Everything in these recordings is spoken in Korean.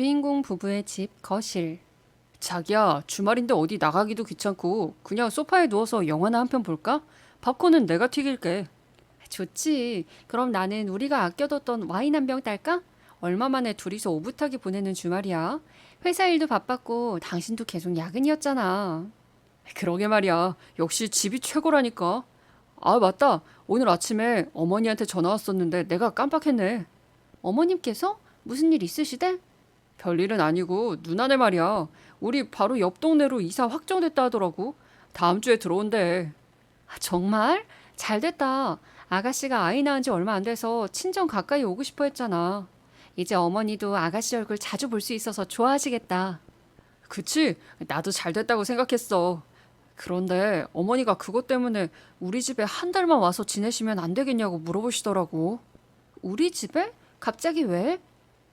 주인공 부부의 집 거실. 자기야, 주말인데 어디 나가기도 귀찮고 그냥 소파에 누워서 영화나 한 편 볼까? 팝콘은 내가 튀길게. 좋지. 그럼 나는 우리가 아껴뒀던 와인 한 병 딸까? 얼마 만에 둘이서 오붓하게 보내는 주말이야. 회사 일도 바빴고 당신도 계속 야근이었잖아. 그러게 말이야. 역시 집이 최고라니까. 아, 맞다. 오늘 아침에 어머니한테 전화 왔었는데 내가 깜빡했네. 어머님께서 무슨 일 있으시대? 별일은 아니고 누나네 말이야. 우리 바로 옆 동네로 이사 확정됐다 하더라고. 다음 주에 들어온대. 아, 정말? 잘 됐다. 아가씨가 아이 낳은 지 얼마 안 돼서 친정 가까이 오고 싶어 했잖아. 이제 어머니도 아가씨 얼굴 자주 볼 수 있어서 좋아하시겠다. 그치? 나도 잘 됐다고 생각했어. 그런데 어머니가 그것 때문에 우리 집에 한 달만 와서 지내시면 안 되겠냐고 물어보시더라고. 우리 집에? 갑자기 왜?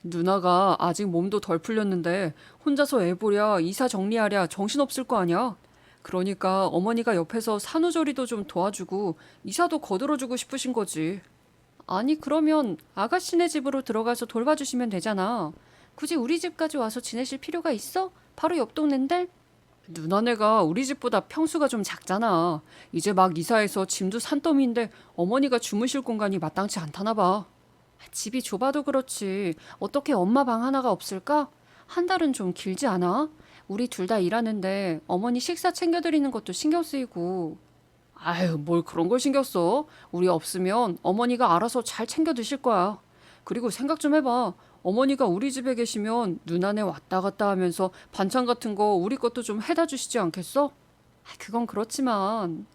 누나가 아직 몸도 덜 풀렸는데 혼자서 애 보랴 이사 정리하랴 정신없을 거 아니야. 그러니까 어머니가 옆에서 산후조리도 좀 도와주고 이사도 거들어주고 싶으신 거지. 아니, 그러면 아가씨네 집으로 들어가서 돌봐주시면 되잖아. 굳이 우리 집까지 와서 지내실 필요가 있어? 바로 옆 동네인데? 누나네가 우리 집보다 평수가 좀 작잖아. 이제 막 이사해서 짐도 산더미인데 어머니가 주무실 공간이 마땅치 않다나 봐. 집이 좁아도 그렇지. 어떻게 엄마 방 하나가 없을까? 한 달은 좀 길지 않아? 우리 둘 다 일하는데 어머니 식사 챙겨드리는 것도 신경 쓰이고. 아유, 뭘 그런 걸 신경 써. 우리 없으면 어머니가 알아서 잘 챙겨 드실 거야. 그리고 생각 좀 해봐. 어머니가 우리 집에 계시면 누나네 왔다 갔다 하면서 반찬 같은 거 우리 것도 좀 해다 주시지 않겠어? 아, 그건 그렇지만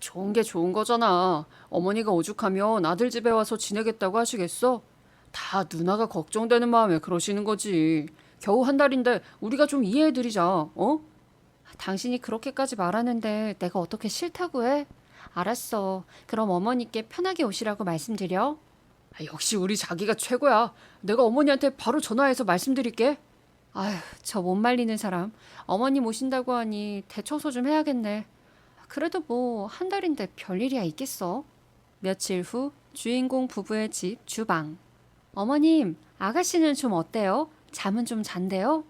좋은 게 좋은 거잖아. 어머니가 오죽하면 아들 집에 와서 지내겠다고 하시겠어? 다 누나가 걱정되는 마음에 그러시는 거지. 겨우 한 달인데 우리가 좀 이해해드리자. 어? 당신이 그렇게까지 말하는데 내가 어떻게 싫다고 해? 알았어. 그럼 어머니께 편하게 오시라고 말씀드려. 아, 역시 우리 자기가 최고야. 내가 어머니한테 바로 전화해서 말씀드릴게. 아휴, 저 못 말리는 사람. 어머님 오신다고 하니 대처소 좀 해야겠네. 그래도 뭐 한 달인데 별일이야 있겠어. 며칠 후 주인공 부부의 집 주방. 어머님, 아가씨는 좀 어때요? 잠은 좀 잔대요?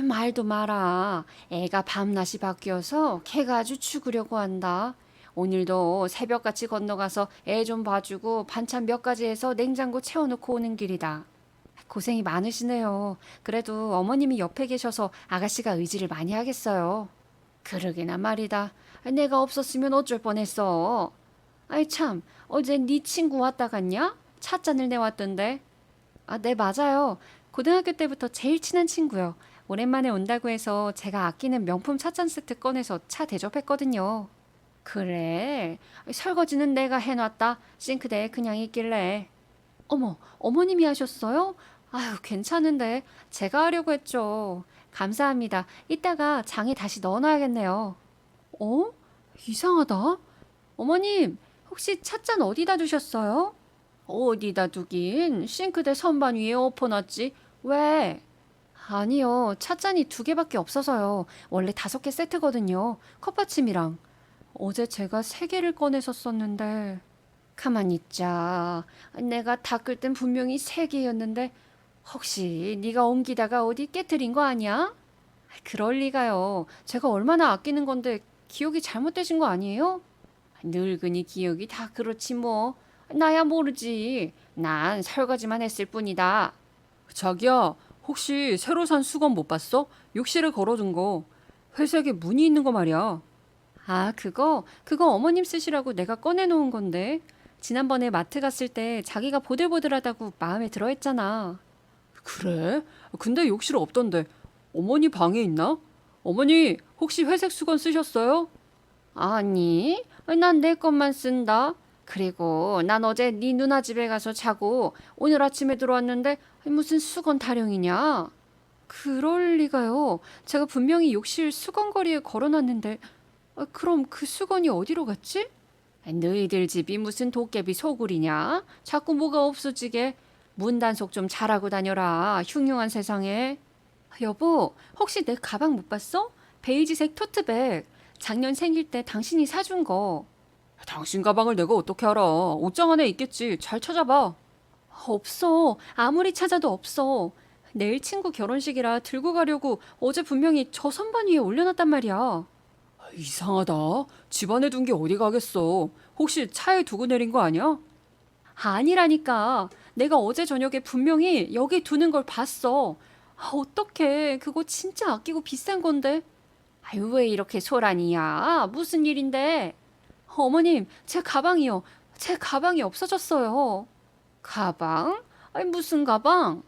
말도 마라. 애가 밤낮이 바뀌어서 걔가 아주 죽으려고 한다. 오늘도 새벽같이 건너가서 애 좀 봐주고 반찬 몇 가지 해서 냉장고 채워놓고 오는 길이다. 고생이 많으시네요. 그래도 어머님이 옆에 계셔서 아가씨가 의지를 많이 하겠어요. 그러게나 말이다. 내가 없었으면 어쩔 뻔했어. 아이 참, 어제 네 친구 왔다 갔냐? 찻잔을 내왔던데. 아, 네 맞아요. 고등학교 때부터 제일 친한 친구요. 오랜만에 온다고 해서 제가 아끼는 명품 찻잔 세트 꺼내서 차 대접했거든요. 그래. 설거지는 내가 해놨다. 싱크대에 그냥 있길래. 어머, 어머님이 하셨어요? 아유, 괜찮은데. 제가 하려고 했죠. 감사합니다. 이따가 장에 다시 넣어놔야겠네요. 어? 이상하다. 어머님, 혹시 찻잔 어디다 두셨어요? 어디다 두긴? 싱크대 선반 위에 엎어놨지. 왜? 아니요. 찻잔이 두 개밖에 없어서요. 원래 다섯 개 세트거든요. 컵받침이랑. 어제 제가 세 개를 꺼내서 썼는데 가만히 있자. 내가 닦을 땐 분명히 세 개였는데 혹시 네가 옮기다가 어디 깨뜨린 거 아니야? 그럴 리가요. 제가 얼마나 아끼는 건데 기억이 잘못되신 거 아니에요? 늙은이 기억이 다 그렇지 뭐. 나야 모르지. 난 설거지만 했을 뿐이다. 자기야, 혹시 새로 산 수건 못 봤어? 욕실에 걸어둔 거. 회색에 무늬 있는 거 말이야. 아, 그거? 그거 어머님 쓰시라고 내가 꺼내놓은 건데. 지난번에 마트 갔을 때 자기가 보들보들하다고 마음에 들어 했잖아. 그래? 근데 욕실 없던데. 어머니 방에 있나? 어머니, 혹시 회색 수건 쓰셨어요? 아니, 난 내 것만 쓴다. 그리고 난 어제 네 누나 집에 가서 자고 오늘 아침에 들어왔는데 무슨 수건 타령이냐? 그럴 리가요. 제가 분명히 욕실 수건거리에 걸어놨는데 아, 그럼 그 수건이 어디로 갔지? 너희들 집이 무슨 도깨비 소굴이냐? 자꾸 뭐가 없어지게 문단속 좀 잘하고 다녀라. 흉흉한 세상에. 여보, 혹시 내 가방 못 봤어? 베이지색 토트백. 작년 생일 때 당신이 사준 거. 당신 가방을 내가 어떻게 알아? 옷장 안에 있겠지. 잘 찾아봐. 없어. 아무리 찾아도 없어. 내일 친구 결혼식이라 들고 가려고 어제 분명히 저 선반 위에 올려놨단 말이야. 이상하다. 집안에 둔 게 어디 가겠어. 혹시 차에 두고 내린 거 아니야? 아니라니까. 내가 어제 저녁에 분명히 여기 두는 걸 봤어. 아, 어떡해. 그거 진짜 아끼고 비싼 건데. 아유, 왜 이렇게 소란이야? 무슨 일인데? 어머님, 제 가방이요. 제 가방이 없어졌어요. 가방? 아니, 무슨 가방?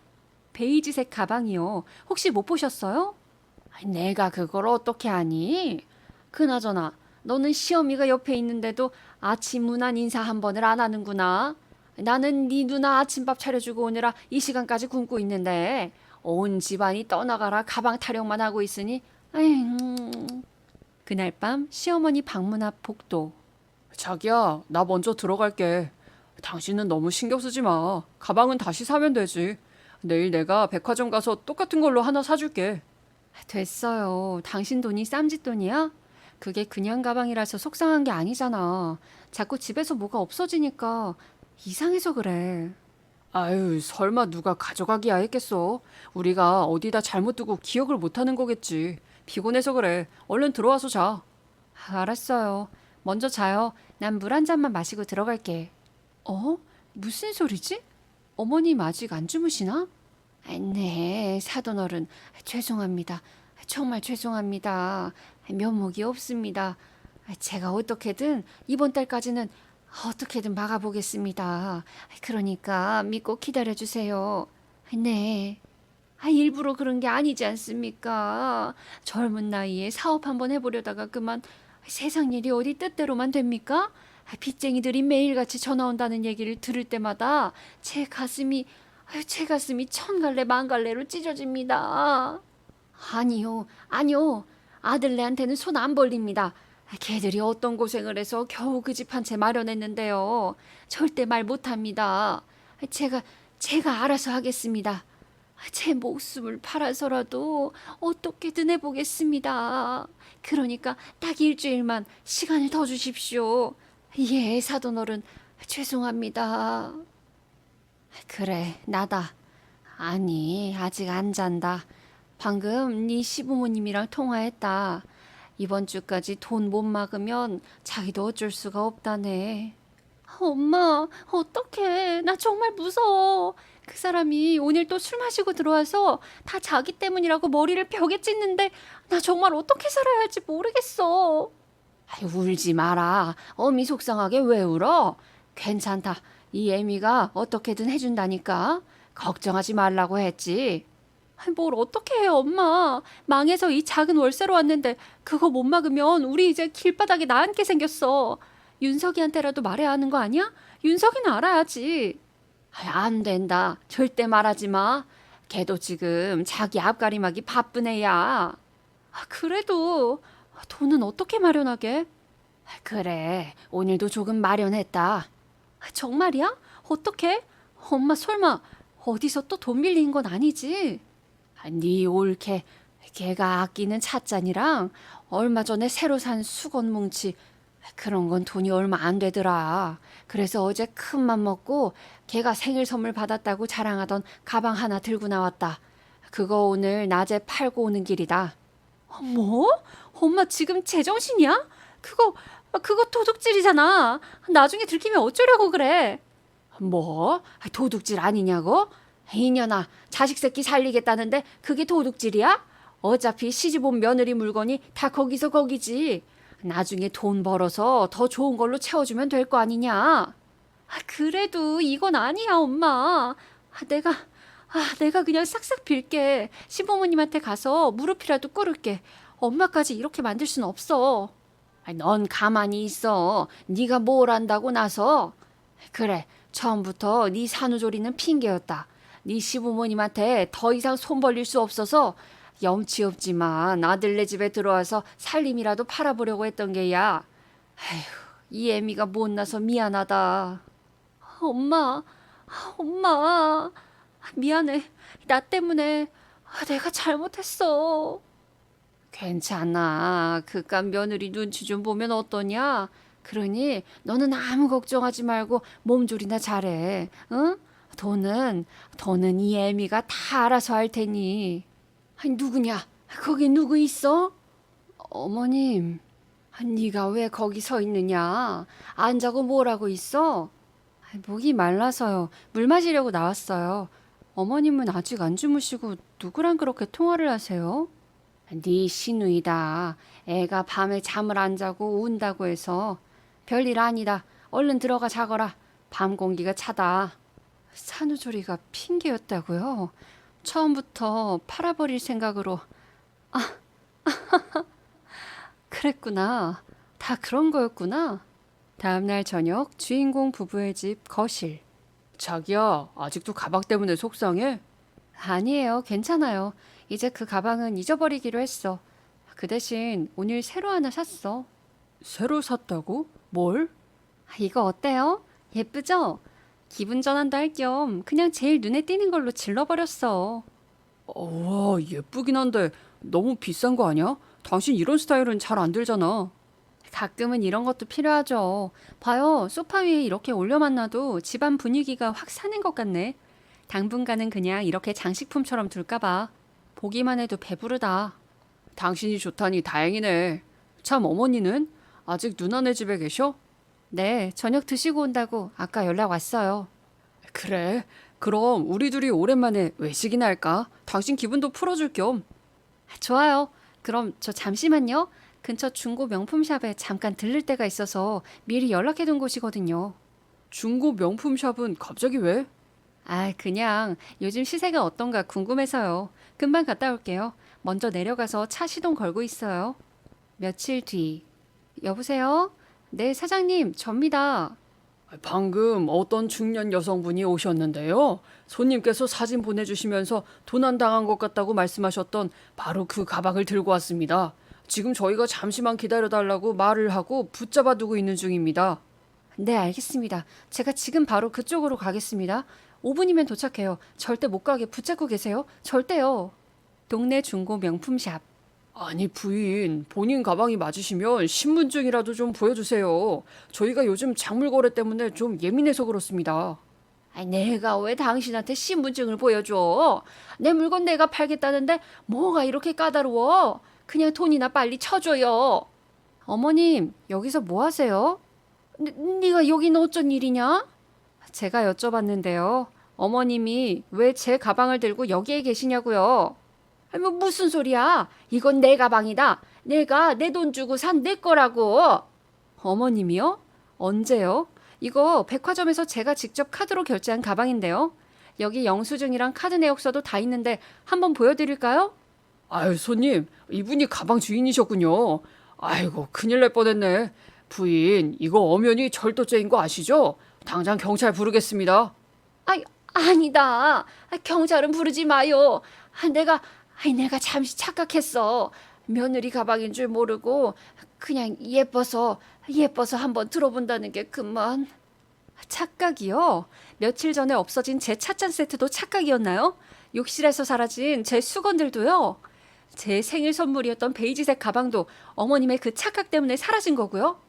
베이지색 가방이요. 혹시 못 보셨어요? 아니, 내가 그걸 어떻게 아니? 그나저나, 너는 시어미가 옆에 있는데도 아침 문안 인사 한 번을 안 하는구나. 나는 네 누나 아침밥 차려주고 오느라 이 시간까지 굶고 있는데 온 집안이 떠나가라 가방 타령만 하고 있으니 에휴. 그날 밤 시어머니 방문 앞 복도 자기야, 나 먼저 들어갈게. 당신은 너무 신경 쓰지 마. 가방은 다시 사면 되지. 내일 내가 백화점 가서 똑같은 걸로 하나 사줄게. 됐어요. 당신 돈이 쌈짓돈이야? 그게 그냥 가방이라서 속상한 게 아니잖아. 자꾸 집에서 뭐가 없어지니까 이상해서 그래. 아유, 설마 누가 가져가기야 했겠어. 우리가 어디다 잘못 두고 기억을 못 하는 거겠지. 피곤해서 그래. 얼른 들어와서 자. 알았어요. 먼저 자요. 난 물 한 잔만 마시고 들어갈게. 어? 무슨 소리지? 어머님 아직 안 주무시나? 아, 네, 사돈 어른. 죄송합니다. 정말 죄송합니다. 면목이 없습니다. 제가 어떻게든 이번 달까지는 어떻게든 막아보겠습니다. 그러니까 믿고 기다려주세요. 네. 아, 일부러 그런 게 아니지 않습니까? 젊은 나이에 사업 한번 해보려다가 그만 세상 일이 어디 뜻대로만 됩니까? 아, 빚쟁이들이 매일같이 전화 온다는 얘기를 들을 때마다 제 가슴이 제 가슴이 천 갈래 만 갈래로 찢어집니다. 아니요, 아니요. 아들네한테는 손 안 벌립니다. 걔들이 어떤 고생을 해서 겨우 그 집 한 채 마련했는데요. 절대 말 못합니다. 제가 제가 알아서 하겠습니다. 제 목숨을 팔아서라도 어떻게든 해보겠습니다. 그러니까 딱 일주일만 시간을 더 주십시오. 예, 사돈 어른 죄송합니다. 그래, 나다. 아니, 아직 안 잔다. 방금 네 시부모님이랑 통화했다. 이번 주까지 돈 못 막으면 자기도 어쩔 수가 없다네. 엄마, 어떡해. 나 정말 무서워. 그 사람이 오늘 또 술 마시고 들어와서 다 자기 때문이라고 머리를 벽에 찢는데 나 정말 어떻게 살아야 할지 모르겠어. 아이, 울지 마라. 어미 속상하게 왜 울어? 괜찮다. 이 애미가 어떻게든 해준다니까. 걱정하지 말라고 했지. 뭘 어떻게 해, 엄마. 망해서 이 작은 월세로 왔는데 그거 못 막으면 우리 이제 길바닥에 나앉게 생겼어. 윤석이한테라도 말해야 하는 거 아니야? 윤석이는 알아야지. 아이, 안 된다. 절대 말하지 마. 걔도 지금 자기 앞가림하기 바쁜 애야. 아, 그래도 돈은 어떻게 마련하게? 아, 그래, 오늘도 조금 마련했다. 아, 정말이야? 어떻게? 엄마 설마 어디서 또 돈 빌린 건 아니지? 아, 네 올케 걔가 아끼는 찻잔이랑 얼마 전에 새로 산 수건 뭉치 그런 건 돈이 얼마 안 되더라. 그래서 어제 큰맘 먹고 걔가 생일 선물 받았다고 자랑하던 가방 하나 들고 나왔다. 그거 오늘 낮에 팔고 오는 길이다. 뭐? 엄마 지금 제정신이야? 그거 그거 도둑질이잖아. 나중에 들키면 어쩌려고 그래? 뭐? 도둑질 아니냐고? 이년아, 자식 새끼 살리겠다는데 그게 도둑질이야? 어차피 시집 온 며느리 물건이 다 거기서 거기지. 나중에 돈 벌어서 더 좋은 걸로 채워주면 될 거 아니냐? 아, 그래도 이건 아니야, 엄마. 아, 내가 아, 내가 그냥 싹싹 빌게. 시부모님한테 가서 무릎이라도 꿇을게. 엄마까지 이렇게 만들 순 없어. 아, 넌 가만히 있어. 네가 뭘 안다고 나서. 그래, 처음부터 네 산후조리는 핑계였다. 네 시부모님한테 더 이상 손 벌릴 수 없어서 염치 없지만 아들네 집에 들어와서 살림이라도 팔아보려고 했던 게야. 아휴, 이 애미가 못나서 미안하다. 엄마, 엄마, 미안해. 나 때문에 내가 잘못했어. 괜찮아. 그깟 며느리 눈치 좀 보면 어떠냐? 그러니 너는 아무 걱정하지 말고 몸조리나 잘해. 응? 돈은 돈은 이 애미가 다 알아서 할 테니. 아니 누구냐? 거기 누구 있어? 어머님. 아, 네가 왜 거기 서 있느냐? 안 자고 뭐라고 있어? 목이 말라서요. 물 마시려고 나왔어요. 어머님은 아직 안 주무시고 누구랑 그렇게 통화를 하세요? 네 시누이다. 애가 밤에 잠을 안 자고 운다고 해서 별일 아니다. 얼른 들어가 자거라. 밤 공기가 차다. 산후조리가 핑계였다고요? 처음부터 팔아버릴 생각으로 아, 그랬구나. 다 그런 거였구나. 다음날 저녁 주인공 부부의 집 거실. 자기야, 아직도 가방 때문에 속상해? 아니에요. 괜찮아요. 이제 그 가방은 잊어버리기로 했어. 그 대신 오늘 새로 하나 샀어. 새로 샀다고? 뭘? 아, 이거 어때요? 예쁘죠? 기분 전환도 할 겸 그냥 제일 눈에 띄는 걸로 질러버렸어. 어, 와, 예쁘긴 한데 너무 비싼 거 아니야? 당신 이런 스타일은 잘 안 들잖아. 가끔은 이런 것도 필요하죠. 봐요. 소파 위에 이렇게 올려만놔도 집안 분위기가 확 사는 것 같네. 당분간은 그냥 이렇게 장식품처럼 둘까봐. 보기만 해도 배부르다. 당신이 좋다니 다행이네. 참 어머니는 아직 누나네 집에 계셔? 네, 저녁 드시고 온다고 아까 연락 왔어요. 그래. 그럼 우리 둘이 오랜만에 외식이나 할까? 당신 기분도 풀어줄 겸. 좋아요. 그럼 저 잠시만요. 근처 중고 명품샵에 잠깐 들를 때가 있어서 미리 연락해둔 곳이거든요. 중고 명품 샵은 갑자기 왜? 아, 그냥 요즘 시세가 어떤가 궁금해서요. 금방 갔다 올게요. 먼저 내려가서 차 시동 걸고 있어요. 며칠 뒤. 여보세요? 네, 사장님, 접니다. 방금 어떤 중년 여성분이 오셨는데요. 손님께서 사진 보내주시면서 도난 당한 것 같다고 말씀하셨던 바로 그 가방을 들고 왔습니다. 지금 저희가 잠시만 기다려달라고 말을 하고 붙잡아 두고 있는 중입니다. 네, 알겠습니다. 제가 지금 바로 그쪽으로 가겠습니다. 5분이면 도착해요. 절대 못 가게 붙잡고 계세요. 절대요. 동네 중고 명품샵. 아니 부인 본인 가방이 맞으시면 신분증이라도 좀 보여주세요. 저희가 요즘 작물 거래 때문에 좀 예민해서 그렇습니다. 아니, 내가 왜 당신한테 신분증을 보여줘? 내 물건 내가 팔겠다는데 뭐가 이렇게 까다로워? 그냥 돈이나 빨리 쳐줘요. 어머님, 여기서 뭐 하세요? 네, 네가 여기는 어쩐 일이냐? 제가 여쭤봤는데요. 어머님이 왜 제 가방을 들고 여기에 계시냐고요. 뭐 무슨 소리야? 이건 내 가방이다. 내가 내 돈 주고 산 내 거라고. 어머님이요? 언제요? 이거 백화점에서 제가 직접 카드로 결제한 가방인데요. 여기 영수증이랑 카드 내역서도 다 있는데 한번 보여드릴까요? 아유 손님 이분이 가방 주인이셨군요. 아이고 큰일 날 뻔했네. 부인 이거 엄연히 절도죄인 거 아시죠? 당장 경찰 부르겠습니다. 아이, 아니다. 아, 경찰은 부르지 마요. 아, 내가, 아이, 내가 잠시 착각했어. 며느리 가방인 줄 모르고 그냥 예뻐서, 예뻐서 한번 들어본다는 게 그만. 착각이요? 며칠 전에 없어진 제 찻잔 세트도 착각이었나요? 욕실에서 사라진 제 수건들도요? 제 생일 선물이었던 베이지색 가방도 어머님의 그 착각 때문에 사라진 거고요?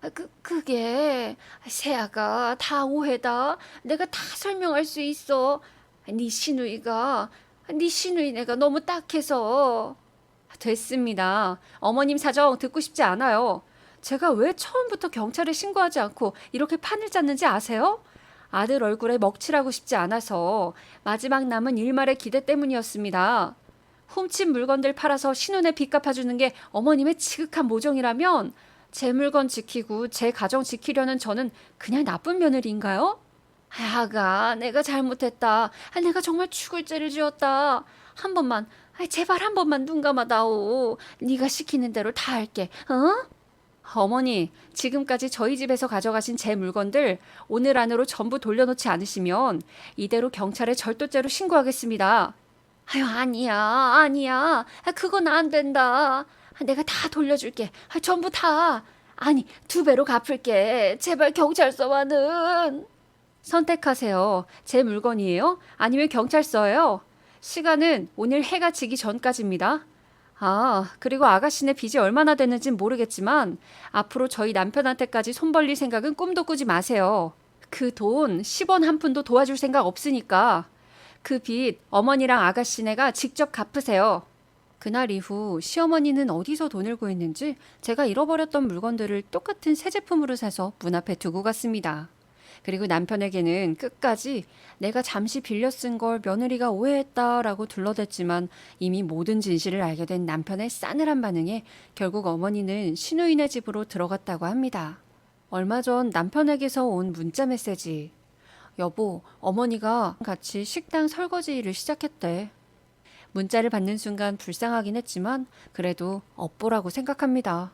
아, 그, 그게 세아가 다 오해다. 내가 다 설명할 수 있어. 네 시누이가 네 시누이네가 너무 딱해서 됐습니다. 어머님 사정 듣고 싶지 않아요. 제가 왜 처음부터 경찰에 신고하지 않고 이렇게 판을 짰는지 아세요? 아들 얼굴에 먹칠하고 싶지 않아서 마지막 남은 일말의 기대 때문이었습니다. 훔친 물건들 팔아서 신혼에 빚 갚아주는 게 어머님의 지극한 모종이라면 제 물건 지키고 제 가정 지키려는 저는 그냥 나쁜 며느리인가요? 아가, 내가 잘못했다. 아, 내가 정말 죽을 죄를 지었다. 한 번만, 아, 제발 한 번만 눈 감아다오. 네가 시키는 대로 다 할게. 어? 어머니, 지금까지 저희 집에서 가져가신 제 물건들 오늘 안으로 전부 돌려놓지 않으시면 이대로 경찰에 절도죄로 신고하겠습니다. 아유, 아니야, 아니야. 아, 그건 안 된다. 아, 내가 다 돌려줄게. 아, 전부 다. 아니, 두 배로 갚을게. 제발 경찰서와는. 선택하세요. 제 물건이에요? 아니면 경찰서예요? 시간은 오늘 해가 지기 전까지입니다. 아, 그리고 아가씨네 빚이 얼마나 됐는진 모르겠지만 앞으로 저희 남편한테까지 손 벌릴 생각은 꿈도 꾸지 마세요. 그 돈 10원 한 푼도 도와줄 생각 없으니까 그 빚 어머니랑 아가씨네가 직접 갚으세요. 그날 이후 시어머니는 어디서 돈을 구했는지 제가 잃어버렸던 물건들을 똑같은 새 제품으로 사서 문 앞에 두고 갔습니다. 그리고 남편에게는 끝까지 내가 잠시 빌려 쓴 걸 며느리가 오해했다라고 둘러댔지만 이미 모든 진실을 알게 된 남편의 싸늘한 반응에 결국 어머니는 신우인의 집으로 들어갔다고 합니다. 얼마 전 남편에게서 온 문자 메시지. 여보, 어머니가 같이 식당 설거지 일을 시작했대. 문자를 받는 순간 불쌍하긴 했지만 그래도 업보라고 생각합니다.